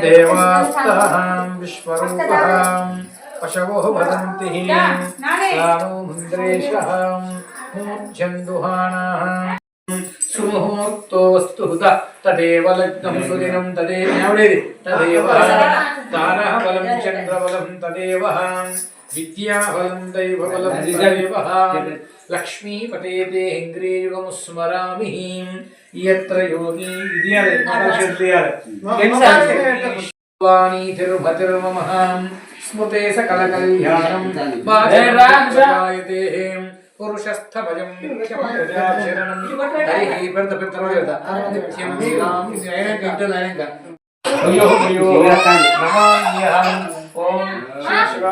देवास्तः विश्वरूपः पशवो भवन्ति सानो मुन्द्रेशः मूर्छन्दुहाणाः सुमुहूर्तोऽस्तु हुतः तदेव लग्नं सुदिनं तदेव। तदेव। तारः बलं चन्द्रबलं तदेव। తదేవ విద్యాబలం దైవబలం తదేవ లక్ష్మీపతే ఇంద్రియయుగము స్మరామి యత్ర యోగి తిరుపతిర్మమ స్మృతే సకల కళ్యాణం హరి పెద్ద పెద్ద నిత్యం శ్రీరామ్ ఇంటర్ అయ్యో నమామ్యహం ఓం శ్రీ శివ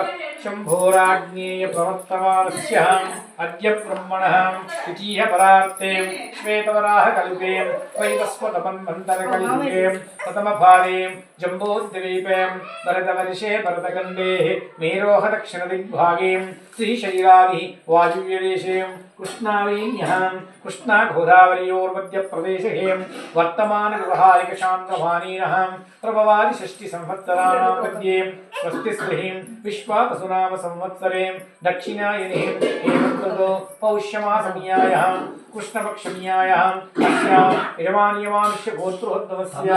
శంభోరాజ్ఞేయ ప్రవర్తమానస్య అద్య బ్రహ్మణः ద్వితీయ పరార్తే శ్వేతవరాహ కల్పే जम्बूद्वीपे भरतवर्षे भरतखण्डेः मेरोहदक्षिणदिग्भागीं श्रीशैलादिः वायुव्यदेशे कृष्णावीन्यः कृष्णागोदावर्योर्मध्यप्रदेशे वर्तमानव्यवहारिकशान्तभानीनः प्रभवादिषष्टिसंवत्सराणां मध्ये स्वस्तिस्पृहीं विश्वापसुनामसंवत्सरे दक्षिणायनिः एवं ततो पौष्यमासमीयायः कृष्णपक्षमीयायाम् अस्याम् यजमानीयमानुष्य गोत्रोद्भवस्य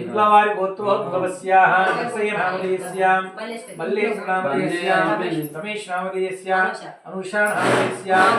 इन्द्रवारि गोत्रोद्भवस्याः नरसयनामधेयस्याम् मल्लेशनामधेयस्याम् रमेशनामधेयस्याम् अनुषानामधेयस्याम्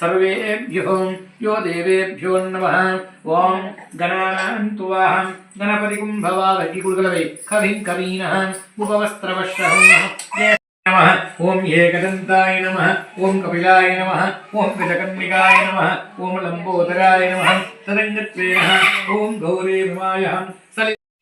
सर्वेभ्यो यो देवेभ्यो नमः ॐ गणानान्तु वाहं गणपतिकुम्भवावति कुलकलवे कविं कवीनः उपवस्त्रवश्रहं नमः ॐ एकदन्ताय नमः ॐ कपिलाय नमः ॐ गजकन्निकाय नमः ॐ लम्बोदराय नमः तदङ्गत्वेन ॐ गौरीभमाय सलि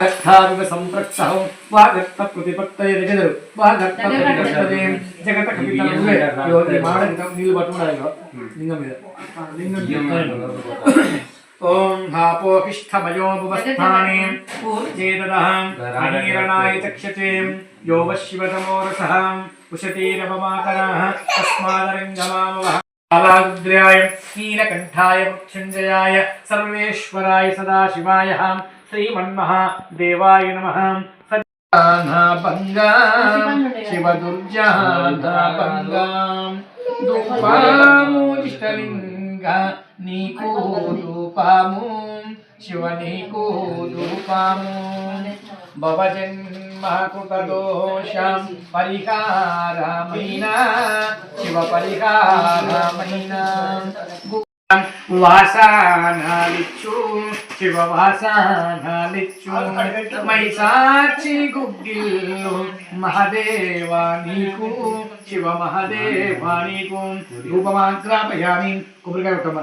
గర్థావివ సంప్రక్షం వాగర్త ప్రతిపత్తయ జగదరు వాగర్త ప్రతిపత్తదే జగత కపితమే యోగి మాడకం నీళ్ళు పట్టుకున్నాడు లింగం మీద. ఓం హాపోహిష్ఠమయోపస్థానే పూర్జేదదహం అనీరణాయ చక్షతే యో శివతమో రసః ఉషతీరవమాకరः తస్మాదరంగమామవః. కాలాగ్ర్యాయ నీలకంఠాయ మృత్యుంజయాయ సర్వేశ్వరాయ సదాశివాయ. శ్రీమన్మహాదేవాయ నమ. భంగా శివదుర్జాభంగా దూపామోజిష్టలింగ నీకు దూపాము శివ నీకు దూపాము భవజన్మకృతదోషం పరిహారమైన శివ పరిహారమైన వాసానాలిచ్చు శివ వాసానాలిచ్చు మైసాచి గుగ్గిల్లు. మహదేవా నీకు. శివ మహదేవా నీకు. రూపమాగ్రాపయామి కొబ్బరికాయ కొట్టమ్మ.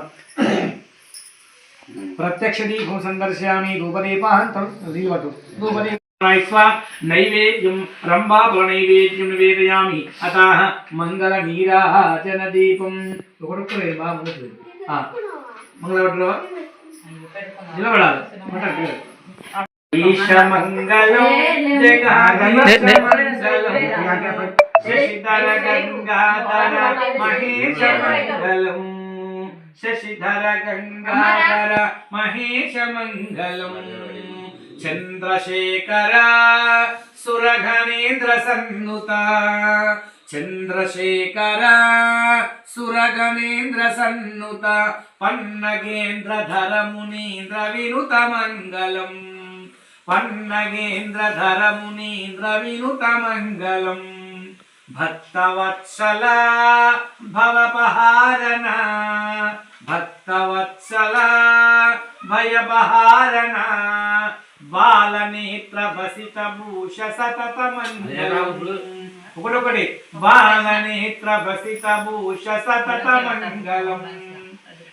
ప్రత్యక్ష దీపం సందర్శయామి. రూపదీపాంతం దీపటు రూపదీప నైవేద్యం రంభాపుర నైవేద్యం నివేదయామి అత మంగళ నీరాజన దీపం ఒకటి. బాగా నిలబడాలి ఈశమంగళం జగమంగళం శశిధర గంగాధర శశిధర మహేశ మంగళం చంద్రశేఖర సురఘనేంద్ర సన్నుత. చంద్రశేఖర సురగణేంద్ర సన్నుత పన్నగేంద్రధర మునీంద్ర వినుత మంగళం. పన్నగేంద్రధర మునీంద్ర వినుత మంగళం. భక్తవత్సల భవపహారణ భక్తవత్సల భయపహారణ. బాలనేత్ర భసిత భూష సతత ఒకటొకటి బాలనేత్ర భసిత భూష సతత మంగళం.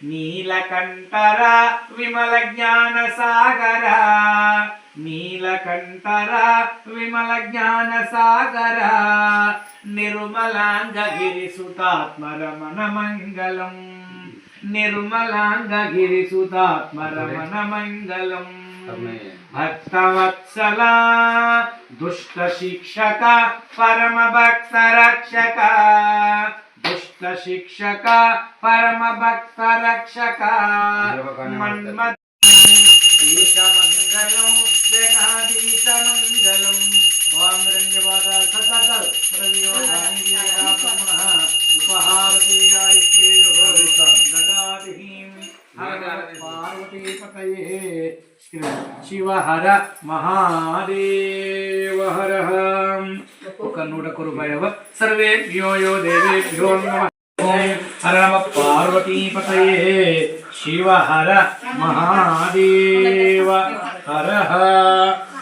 నీలకంఠర విమల జ్ఞాన సాగర. నీలకంఠర విమల జ్ఞాన సాగర. నిర్మలాంగగిరి సుతాత్మరమణ మంగళం. निर्मलाङ्गगिरिसुतात्मरमणमङ्गलम् भक्तवत्सला दुष्टशिक्षक परमभक्तरक्षक। दुष्टशिक्षक परमभक्तरक्षक। मन्मत् ईशमङ्गलम् जगाधीशमङ्गलम् ॐ रञ्जवाद सतत प्रवियोगानि उपहारदेयाय పార్వతీపతయే శివ హర మహాదేవ హర ఒక నూట ఒక్క రూపాయవ సర్వేభ్యో యో దేవేభ్యో నమ ఓం హర నమ పార్వతీపతయే శివ హర మహాదేవ హర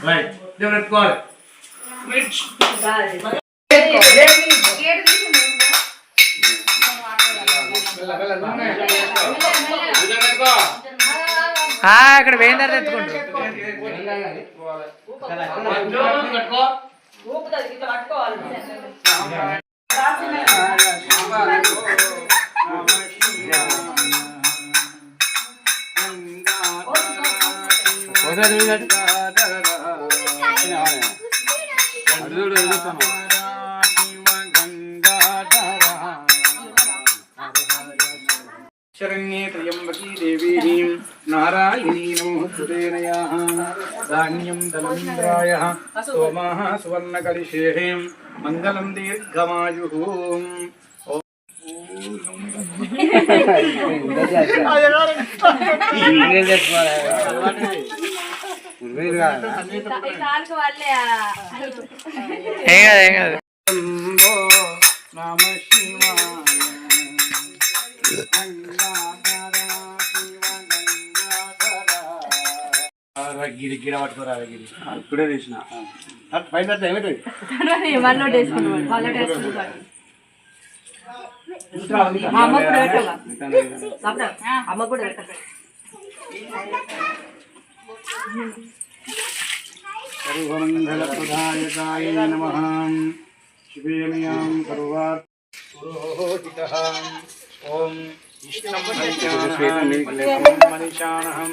రైట్ దేవుడు ఎత్తుకోవాలి అక్కడ వేందర్ తెచ్చుకుంటు శరణ్యే త్రయంబకీ దేవీం. నారాయణీ నమోస్తుతేనయాః ధాన్యం ధనమింద్రాయ సోమాః సువర్ణకలిశేం మంగళం దీర్ఘమాయు నమ శివాయ గిరి గిర పట్టుకోరా గిరి ఇప్పుడే తీసిన పైన ఏమిటి అమ్మ కూడా సర్వమంగళప్రదాయకాయ నమః. పురోహితః. ఓం ఇష్టం మనిషానః మనిషానహం.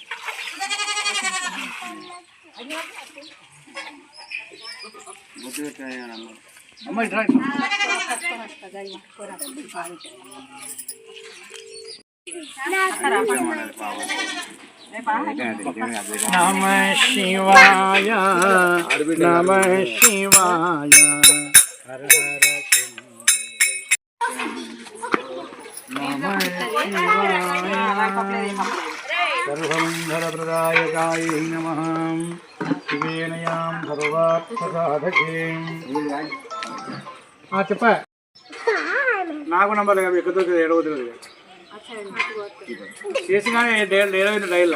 నమ శివాయ నమ శివాయ. హర హర నమ శివాయ. సర్వమంగళప్రదాయకాయ నమ శివేనయాం సర్వాత్మసాధకే చెప్ప నాకు నంబర్ ఎక్కువ ఏడవద్దు చేసినానే ఏడవ డైల్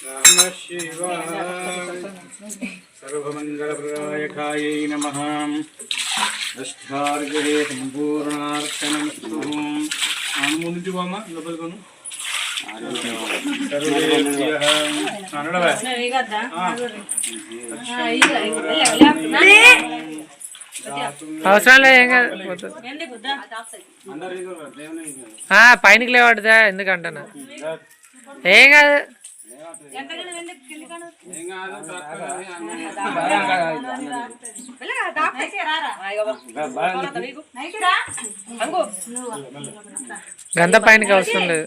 నమ నమః అష్టార్గే సంపూర్ణార్చనమస్తు లోపలికొను అవసరం లేదు పైనకి లేవాడుదా ఎందుకంటున్నా ఏం కాదు గంధ పైనకి అవసరం లేదు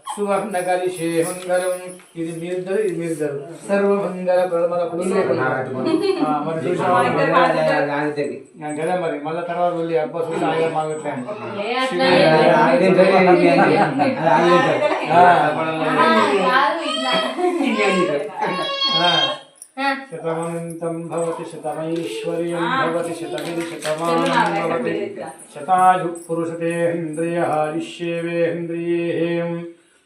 సువర్ణకలిషే మంగళం ఇది మీరిద్దరు ఇది మీరిద్దరు సర్వమంగళ ప్రమల మరి చూసావా? ఆ, కదా మరి మళ్ళీ తర్వాత వెళ్ళి అబ్బా చూసి ఆయన మాట్లాడాను శతమంతం భవతి శతమైశ్వర్యం భవతి శతమిది శతమానం భవతి శతాయు పురుషతేంద్రియాయుష్యేవేంద్రియే ప్రతిష్టతి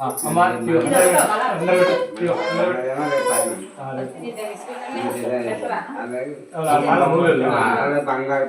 ఆ. ఆ, అమ్మా, ఇదిగో, అందరూ పెట్టు, ఇదిగో, అందరూ పెట్టు. ఆ, రేపు. బంగారు అలా, అలా మూలలో. బంగారు